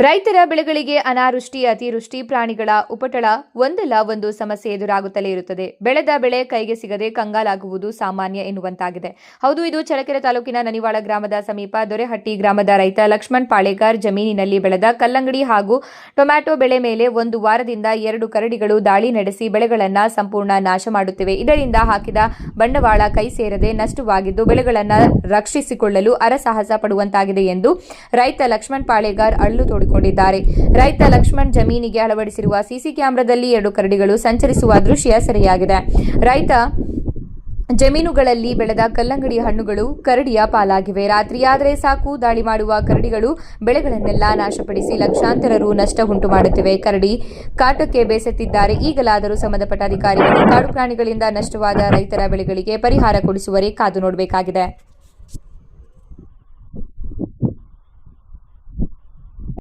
ರೈತರ ಬೆಳೆಗಳಿಗೆ ಅನಾವೃಷ್ಟಿ, ಅತಿವೃಷ್ಟಿ, ಪ್ರಾಣಿಗಳ ಉಪಟಳ ಒಂದಲ್ಲ ಒಂದು ಸಮಸ್ಯೆ ಎದುರಾಗುತ್ತಲೇ ಇರುತ್ತದೆ. ಬೆಳೆದ ಬೆಳೆ ಕೈಗೆ ಸಿಗದೆ ಕಂಗಾಲಾಗುವುದು ಸಾಮಾನ್ಯ ಎನ್ನುವಂತಾಗಿದೆ. ಹೌದು, ಇದು ಚಳಕೆರೆ ತಾಲೂಕಿನ ನನಿವಾಳ ಗ್ರಾಮದ ಸಮೀಪ ದೊರೆಹಟ್ಟಿ ಗ್ರಾಮದ ರೈತ ಲಕ್ಷ್ಮಣ್ ಪಾಳೇಕರ್ ಜಮೀನಿನಲ್ಲಿ ಬೆಳೆದ ಕಲ್ಲಂಗಡಿ ಹಾಗೂ ಟೊಮ್ಯಾಟೊ ಬೆಳೆ ಮೇಲೆ ಒಂದು ವಾರದಿಂದ ಎರಡು ಕರಡಿಗಳು ದಾಳಿ ನಡೆಸಿ ಬೆಳೆಗಳನ್ನು ಸಂಪೂರ್ಣ ನಾಶ ಮಾಡುತ್ತಿವೆ. ಇದರಿಂದ ಹಾಕಿದ ಬಂಡವಾಳ ಕೈ ಸೇರದೆ ನಷ್ಟವಾಗಿದ್ದು ಬೆಳೆಗಳನ್ನು ರಕ್ಷಿಸಿಕೊಳ್ಳಲು ಅರಸಾಹಸ ಪಡುವಂತಾಗಿದೆ ಎಂದು ರೈತ ಲಕ್ಷ್ಮಣ್ ಪಾಳೇಗಾರ್ ಅಳ್ಳು ತೋಡಿಕೊಂಡಿದ್ದಾರೆ ರೈತ ಲಕ್ಷ್ಮಣ್ ಜಮೀನಿಗೆ ಅಳವಡಿಸಿರುವ ಸಿಸಿ ಕ್ಯಾಮೆರಾದಲ್ಲಿ ಎರಡು ಕರಡಿಗಳು ಸಂಚರಿಸುವ ದೃಶ್ಯ ಸೆರೆಯಾಗಿದೆ. ರೈತ ಜಮೀನುಗಳಲ್ಲಿ ಬೆಳೆದ ಕಲ್ಲಂಗಡಿ ಹಣ್ಣುಗಳು ಕರಡಿಯ ಪಾಲಾಗಿವೆ. ರಾತ್ರಿಯಾದರೆ ಸಾಕು, ದಾಳಿ ಮಾಡುವ ಕರಡಿಗಳು ಬೆಳೆಗಳನ್ನೆಲ್ಲ ನಾಶಪಡಿಸಿ ಲಕ್ಷಾಂತರ ರು ನಷ್ಟ ಉಂಟು ಮಾಡುತ್ತಿವೆ. ಕರಡಿ ಕಾಟಕ್ಕೆ ಬೇಸತ್ತಿದ್ದಾರೆ. ಈಗಲಾದರೂ ಸಂಬಂಧಪಟ್ಟ ಅಧಿಕಾರಿಗಳು ಕಾಡು ಪ್ರಾಣಿಗಳಿಂದ ನಷ್ಟವಾದ ರೈತರ ಬೆಳೆಗಳಿಗೆ ಪರಿಹಾರ ಕೊಡಿಸುವರೆ ಕಾದು ನೋಡಬೇಕಾಗಿದೆ.